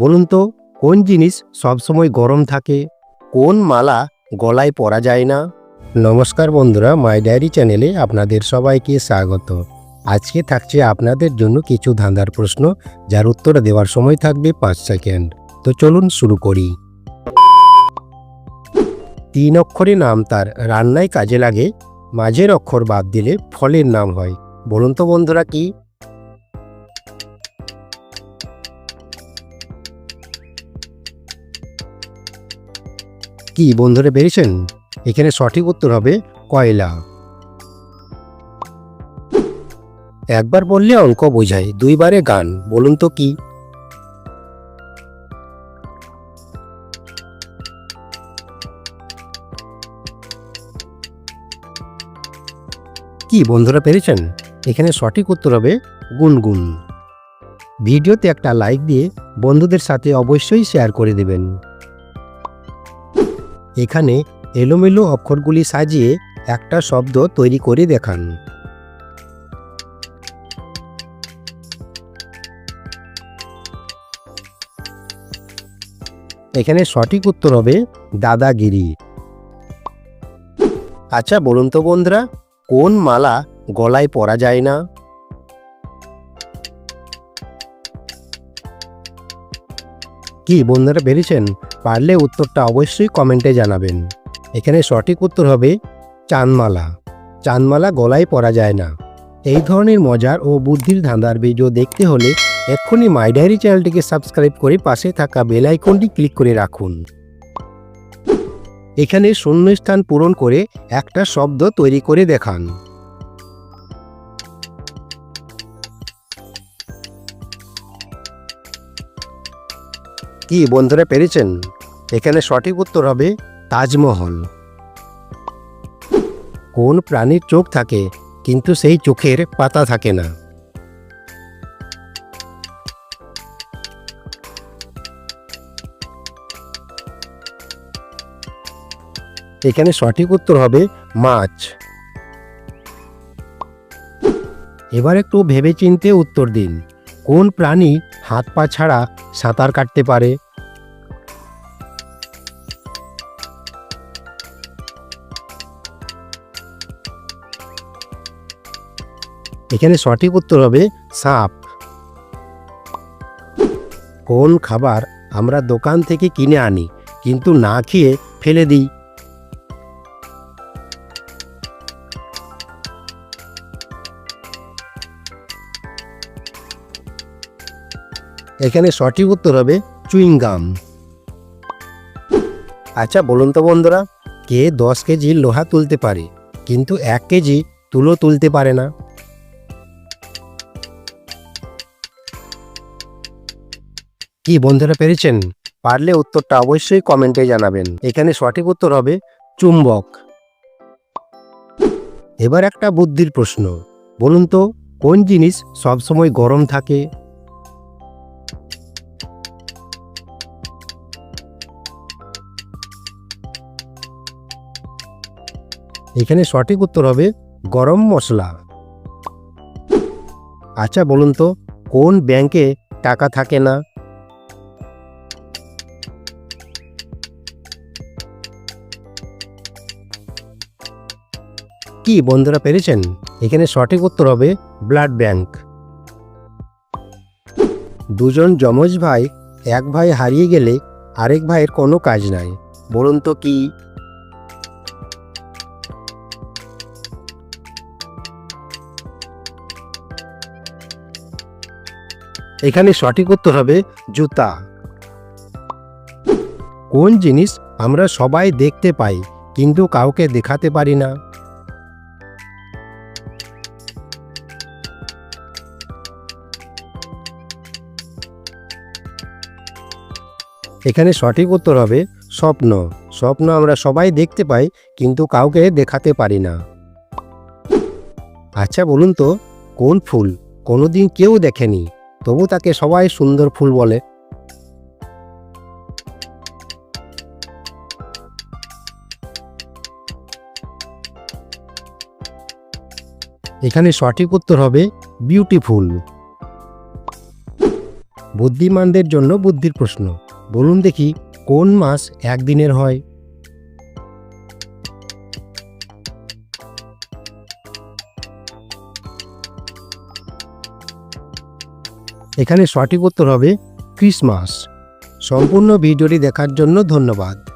বলুন তো, কোন জিনিস সবসময় গরম থাকে? কোন মালা গলায় পরা যায় না? নমস্কার বন্ধুরা, মাই ডায়েরি চ্যানেলে আপনাদের সবাইকে স্বাগত। আজকে থাকছে আপনাদের জন্য কিছু ধাঁধার প্রশ্ন, যার উত্তর দেওয়ার সময় থাকবে পাঁচ সেকেন্ড। তো চলুন শুরু করি। তিন অক্ষরে নাম তার, রান্নায় কাজে লাগে? মাঝের অক্ষর বাদ দিলে ফলের নাম হয়। বলুন তো বন্ধুরা, কি? কি, বন্ধুরা পেরেছেন এখানে সঠিক উত্তর হবে কয়লা। একবার বললে অঙ্ক বোঝায়, দুইবারে গান, বলুন তো কি? কি, বন্ধুরা পেরেছেন? এখানে সঠিক উত্তর হবে গুনগুন। ভিডিওতে একটা লাইক দিয়ে বন্ধুদের সাথে অবশ্যই শেয়ার করে দেবেন। এখানে এলোমেলো অক্ষরগুলি সাজিয়ে একটা শব্দ তৈরি করে দেখান। এখানে সঠিক উত্তর হবে দাদাগিরি। আচ্ছা বলুন তো বন্ধুরা, কোন মালা গলায় পরা যায় না? কি বন্ধুরা পেরেছেন? পারলে উত্তরটা অবশ্যই কমেন্টে জানাবেন। এখানে সঠিক উত্তর হবে চাঁদমালা। চাঁদমালা গলায় পরা যায় না। এই ধরনের মজার ও বুদ্ধির ধাঁধার ভিডিও দেখতে হলে এক্ষুনি মাই ডায়েরি চ্যানেলটিকে সাবস্ক্রাইব করে পাশে থাকা বেল আইকনটি ক্লিক করে রাখুন। এখানে শূন্যস্থান পূরণ করে একটা শব্দ তৈরি করে দেখান। কি বন্ধুরা পেরেছেন? এখানে সঠিক উত্তর হবে তাজমহল। কোন প্রাণীর চোখ থাকে, কিন্তু সেই চোখের পাতা থাকে না। এখানে সঠিক উত্তর হবে মাছ। এবার একটু ভেবেচিন্তে উত্তর দিন। কোন প্রাণী হাত পা ছাড়া সাঁতার কাটতে পারে? এখানে সঠিক উত্তর হবে সাপ। কোন খাবার আমরা দোকান থেকে কিনে আনি, কিন্তু না খেয়ে ফেলে দিই? এখানে সঠিক উত্তর হবে চুইংগাম। আচ্ছা বলুন তো বন্ধুরা, কে দশ কেজি লোহা তুলতে পারে? কিন্তু এক কেজি তুলো তুলতে পারে না। কি বন্ধুরা পেরেছেন? পারলে উত্তরটা অবশ্যই কমেন্টে জানাবেন। এখানে সঠিক উত্তর হবে চুম্বক। এবার একটা বুদ্ধির প্রশ্ন। বলুন তো, কোন জিনিস সবসময় গরম থাকে? এখানে সঠিক উত্তর হবে গরম মশলা। আচ্ছা বলুন তো, কোন ব্যাংকে টাকা থাকে না? কি, বন্ধুরা পেরেছেন? এখানে সঠিক উত্তর হবে ব্লাড ব্যাংক। দুজন যমজ ভাই, এক ভাই হারিয়ে গেলে আরেক ভাইয়ের কোনো কাজ নাই। বলুন তো কি? এখানে সঠিক উত্তর হবে জুতা। কোন জিনিস আমরা সবাই দেখতে পাই, কিন্তু কাউকে দেখাতে পারি না? এখানে সঠিক উত্তর হবে স্বপ্ন। স্বপ্ন আমরা সবাই দেখতে পাই, কিন্তু কাউকে দেখাতে পারি না। আচ্ছা বলুন তো, কোন ফুল কোনোদিন কেউ দেখেনি? তবু তাকে সবাই সুন্দর ফুল বলে। এখানে সঠিক উত্তর হবে বিউটিফুল বুদ্ধিমানদের জন্য বুদ্ধির প্রশ্ন। বলুন দেখি কোন মাস একদিনের হয়? এখানে সঠিক উত্তর হবে ক্রিসমাস। সম্পূর্ণ ভিডিওটি দেখার জন্য ধন্যবাদ।